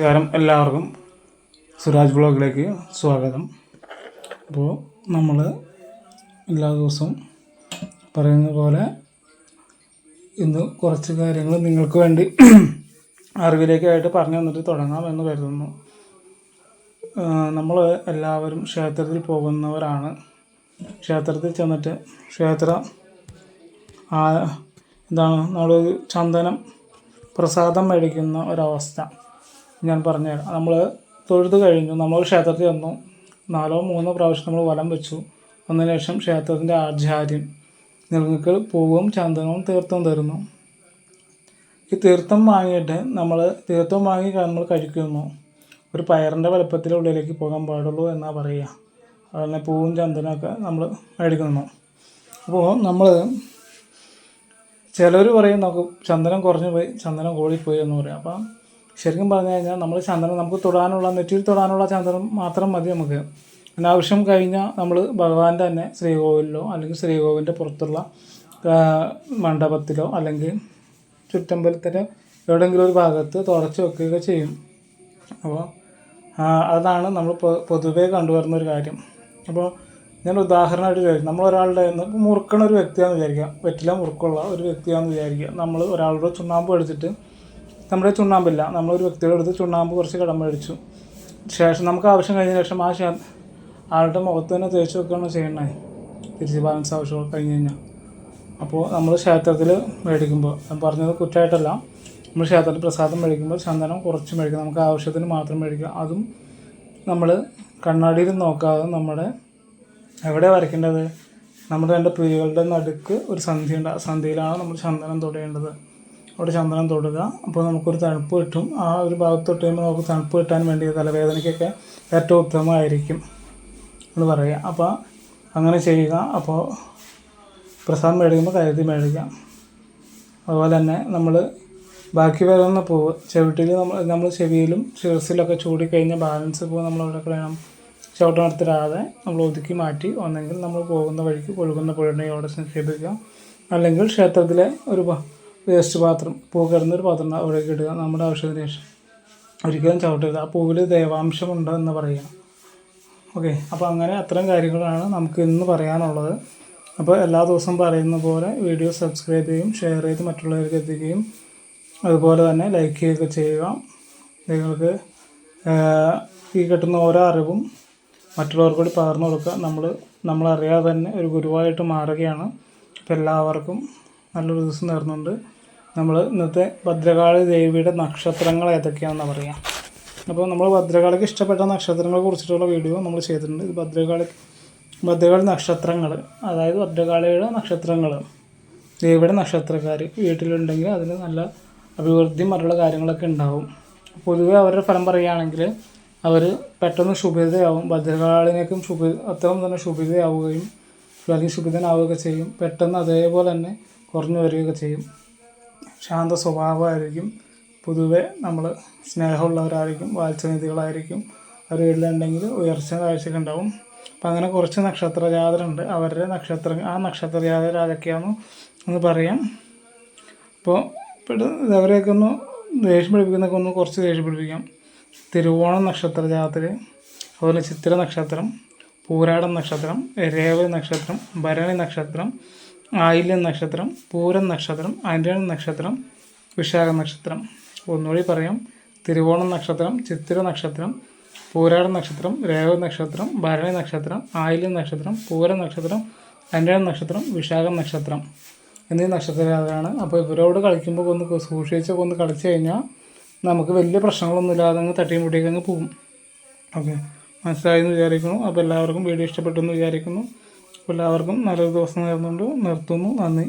നമസ്കാരം എല്ലാവർക്കും. സുരാജ് ബ്ലോഗിലേക്ക് സ്വാഗതം. അപ്പോൾ നമ്മൾ എല്ലാ ദിവസവും പറയുന്ന പോലെ ഇന്ന് കുറച്ച് കാര്യങ്ങൾ നിങ്ങൾക്ക് വേണ്ടി അറിവിലേക്കായിട്ട് പറഞ്ഞു തന്നിട്ട് തുടങ്ങാം എന്ന് കരുതുന്നു. നമ്മൾ എല്ലാവരും ക്ഷേത്രത്തിൽ പോകുന്നവരാണ്. ക്ഷേത്രത്തിൽ ചെന്നിട്ട് ക്ഷേത്ര എന്താണ് നമ്മൾ ചന്ദനം പ്രസാദം മേടിക്കുന്ന ഒരവസ്ഥ. ഞാൻ പറഞ്ഞുതരാം നമ്മൾ തൊഴുത് കഴിഞ്ഞു. നമ്മൾ ക്ഷേത്രത്തിൽ വന്നു. നാലോ മൂന്നോ പ്രാവശ്യം നമ്മൾ വലം വെച്ചു. അതിന് ശേഷം ക്ഷേത്രത്തിന്റെ ആചാര്യം നിങ്ങൾക്ക് പൂവും ചന്ദനവും തീർത്ഥവും തരുന്നു. ഈ തീർത്ഥം വാങ്ങിയിട്ട് നമ്മൾ തീർത്ഥം വാങ്ങി നമ്മൾ കഴിക്കുന്നു. ഒരു പയറിന്റെ വലുപ്പത്തിലെ ഉള്ളിലേക്ക് പോകാൻ പാടുള്ളൂ എന്നാണ് പറയുക. അതുപോലെ പൂവും ചന്ദനമൊക്കെ നമ്മൾ മേടിക്കുന്നു. അപ്പോൾ നമ്മൾ ചിലർ പറയും നമുക്ക് ചന്ദനം കുറഞ്ഞു പോയി ചന്ദനം കൂടിപ്പോയി എന്ന് പറയും. അപ്പം ശരിക്കും പറഞ്ഞു കഴിഞ്ഞാൽ നമ്മൾ ചന്ദനം നമുക്ക് തൊടാനുള്ള നെറ്റിയിൽ തൊടാനുള്ള ചന്ദനം മാത്രം മതി നമുക്ക്. അനാവശ്യം കഴിഞ്ഞാൽ നമ്മൾ ഭഗവാന്റെ തന്നെ ശ്രീകോവിലിലോ അല്ലെങ്കിൽ ശ്രീകോവിലിന്റെ പുറത്തുള്ള മണ്ഡപത്തിലോ അല്ലെങ്കിൽ ചുറ്റമ്പലത്തിന്റെ എവിടെയെങ്കിലും ഒരു ഭാഗത്ത് തുടച്ച് വെക്കുകയൊക്കെ ചെയ്യും. അപ്പോൾ അതാണ് നമ്മൾ പൊതുവേ കണ്ടുവരുന്ന ഒരു കാര്യം. അപ്പോൾ ഞാൻ ഉദാഹരണമായിട്ട് വിചാരിക്കും നമ്മൾ ഒരാളുടെ മുറുക്കണ ഒരു വ്യക്തിയാണെന്ന് വിചാരിക്കുക. വെറ്റില മുറുക്കുള്ള ഒരു വ്യക്തിയാണെന്ന് വിചാരിക്കുക. നമ്മൾ ഒരാളുടെ ചുണ്ണാമ്പ് എടുത്തിട്ട് നമ്മുടെ ചുണ്ണാമ്പില്ല. നമ്മളൊരു വ്യക്തിയുടെ അടുത്ത് ചുണ്ണാമ്പ് കുറച്ച് കടം മേടിച്ചു. ശേഷം നമുക്ക് ആവശ്യം കഴിഞ്ഞ ശേഷം ആ ആളുടെ മുഖത്ത് തന്നെ തേച്ച് വെക്കുകയാണ് ചെയ്യണേ. തിരിച്ച് ബാലൻസ് ആവശ്യം കഴിഞ്ഞ് കഴിഞ്ഞാൽ അപ്പോൾ നമ്മൾ ക്ഷേത്രത്തിൽ മേടിക്കുമ്പോൾ ഞാൻ പറഞ്ഞത് കുറ്റമായിട്ടല്ല നമ്മൾ ക്ഷേത്രത്തിൽ പ്രസാദം മേടിക്കുമ്പോൾ ചന്ദനം കുറച്ച് മേടിക്കുക നമുക്ക് ആവശ്യത്തിന് മാത്രം മേടിക്കുക അതും നമ്മൾ കണ്ണാടിയിൽ നോക്കാതെ നമ്മുടെ എവിടെ വരയ്ക്കേണ്ടത്? നമ്മുടെ രണ്ട് പ്രിയകളുടെ നടുക്ക് ഒരു സന്ധ്യ ഉണ്ട് ആ സന്ധ്യയിലാണ് നമ്മൾ ചന്ദനം തൊടേണ്ടത്. അവിടെ ചന്ദനം തൊടുക. അപ്പോൾ നമുക്കൊരു തണുപ്പ് കിട്ടും. ആ ഒരു ഭാഗത്ത് തൊട്ട് കഴിയുമ്പോൾ നമുക്ക് തണുപ്പ് കിട്ടാൻ വേണ്ടി തലവേദനയ്ക്കൊക്കെ ഏറ്റവും ഉത്തമമായിരിക്കും എന്ന് പറയുക. അപ്പോൾ അങ്ങനെ ചെയ്യുക. അപ്പോൾ പ്രസാദം മേടിക്കുമ്പോൾ കരുതി മേടിക്കാം. അതുപോലെ തന്നെ നമ്മൾ ബാക്കി വരുന്ന പൂവ് ചെവിട്ടിൽ നമ്മൾ നമ്മൾ ചെവിയിലും ശിരസിലൊക്കെ ചൂടിക്കഴിഞ്ഞ ബാലൻസ് പൂവ് നമ്മൾ അവിടെ വേണം ചവിട്ടം നടത്തിടാതെ നമ്മൾ ഒതുക്കി മാറ്റി ഒന്നെങ്കിൽ നമ്മൾ പോകുന്ന വഴിക്ക് ഒഴുകുന്ന പുഴയുണ്ടെങ്കിൽ അവിടെ അല്ലെങ്കിൽ ക്ഷേത്രത്തിലെ ഒരു വേസ്റ്റ് പാത്രം പൂ കിടന്നൊരു പാത്രം അവിടെ ഇടുക നമ്മുടെ ആവശ്യത്തിന് ശേഷം. ഒരിക്കലും ചവിട്ടരുത്. ആ പൂവിൽ ദേവാംശമുണ്ട് എന്ന് പറയുക. ഓക്കെ അപ്പോൾ അങ്ങനെ അത്തരം കാര്യങ്ങളാണ് നമുക്ക് ഇന്ന് പറയാനുള്ളത്. അപ്പോൾ എല്ലാ ദിവസവും പറയുന്ന പോലെ വീഡിയോ സബ്സ്ക്രൈബ് ചെയ്യും ഷെയർ ചെയ്ത് മറ്റുള്ളവർക്ക് എത്തിക്കുകയും അതുപോലെ തന്നെ ലൈക്ക് ചെയ്യുകയൊക്കെ ചെയ്യുക. നിങ്ങൾക്ക് ഈ കിട്ടുന്ന ഓരോ അറിവും മറ്റുള്ളവർക്കൂടി പകർന്നു കൊടുക്കുക. നമ്മൾ നമ്മളറിയാതെ തന്നെ ഒരു ഗുരുവായിട്ട് മാറുകയാണ്. അപ്പോൾ എല്ലാവർക്കും നല്ലൊരു ദിവസം നേർന്നുണ്ട്. നമ്മൾ ഇന്നത്തെ ഭദ്രകാളി ദേവിയുടെ നക്ഷത്രങ്ങൾ ഏതൊക്കെയാണെന്ന് പറയാം. അപ്പോൾ നമ്മൾ ഭദ്രകാളിക്ക് ഇഷ്ടപ്പെട്ട നക്ഷത്രങ്ങളെ കുറിച്ചിട്ടുള്ള വീഡിയോ നമ്മൾ ചെയ്തിട്ടുണ്ട്. ഇത് ഭദ്രകാളി ഭദ്രകാളി നക്ഷത്രങ്ങൾ അതായത് ഭദ്രകാളിയുടെ നക്ഷത്രങ്ങൾ ദേവിയുടെ നക്ഷത്രക്കാർ വീട്ടിലുണ്ടെങ്കിൽ അതിന് നല്ല അഭിവൃദ്ധിയും മറ്റുള്ള കാര്യങ്ങളൊക്കെ ഉണ്ടാവും. പൊതുവേ അവരുടെ ഫലം പറയുകയാണെങ്കിൽ അവർ പെട്ടെന്ന് ശുഭിതയാവും ഭദ്രകാളിനേക്കും ശുഭ അത്രയും തന്നെ ശുഭിതയാവുകയും അല്ലെങ്കിൽ ശുഭിതനാവുകയൊക്കെ ചെയ്യും. പെട്ടെന്ന് അതേപോലെ തന്നെ കുറഞ്ഞു വരികയൊക്കെ ചെയ്യും. ശാന്ത സ്വഭാവമായിരിക്കും പൊതുവെ നമ്മൾ സ്നേഹമുള്ളവരായിരിക്കും വാത്സനിധികളായിരിക്കും അവർ വീട്ടിലുണ്ടെങ്കിൽ ഉയർച്ച കാഴ്ചയൊക്കെ ഉണ്ടാവും. അപ്പം അങ്ങനെ കുറച്ച് നക്ഷത്ര ജാതരുണ്ട്. അവരുടെ നക്ഷത്ര ആ നക്ഷത്ര ജാതർ ആരൊക്കെയാണെന്ന് ഒന്ന് പറയാം. അപ്പോൾ ഇപ്പോൾ അവരെയൊക്കെ ഒന്ന് ദേഷ്യം പിടിപ്പിക്കുന്നൊക്കെ ഒന്ന് കുറച്ച് ദേഷ്യം പിടിപ്പിക്കാം. തിരുവോണം നക്ഷത്ര ജാതർ അതുപോലെ ചിത്ര നക്ഷത്രം പൂരാടം നക്ഷത്രം രേവതി നക്ഷത്രം ഭരണി നക്ഷത്രം ആയില്യം നക്ഷത്രം പൂരം നക്ഷത്രം അനിഴം നക്ഷത്രം വിശാഖ നക്ഷത്രം. ഒന്നുകൂടി പറയാം. തിരുവോണം നക്ഷത്രം ചിത്തിര നക്ഷത്രം പൂരാട നക്ഷത്രം രേവ നക്ഷത്രം ഭരണി നക്ഷത്രം ആയില്യം നക്ഷത്രം പൂരം നക്ഷത്രം അനിഴം നക്ഷത്രം വിശാഖ നക്ഷത്രം എന്നീ നക്ഷത്രജാതരാണ് അപ്പോൾ ഇവരോട് കളിക്കുമ്പോൾ ഒന്ന് സൂക്ഷിച്ചൊക്കെ ഒന്ന് കളിച്ചു കഴിഞ്ഞാൽ നമുക്ക് വലിയ പ്രശ്നങ്ങളൊന്നും ഇല്ലാതെ അങ്ങ് തട്ടിയും മുട്ടിയൊക്കെ അങ്ങ് പോകും. ഓക്കെ. മനസ്സിലായി എന്ന് വിചാരിക്കുന്നു. അപ്പോൾ എല്ലാവർക്കും വീഡിയോ ഇഷ്ടപ്പെട്ടു എന്ന് വിചാരിക്കുന്നു. അപ്പോൾ എല്ലാവർക്കും നല്ലൊരു ദിവസം നേർന്നുകൊണ്ട് നിർത്തുന്നു. നന്ദി.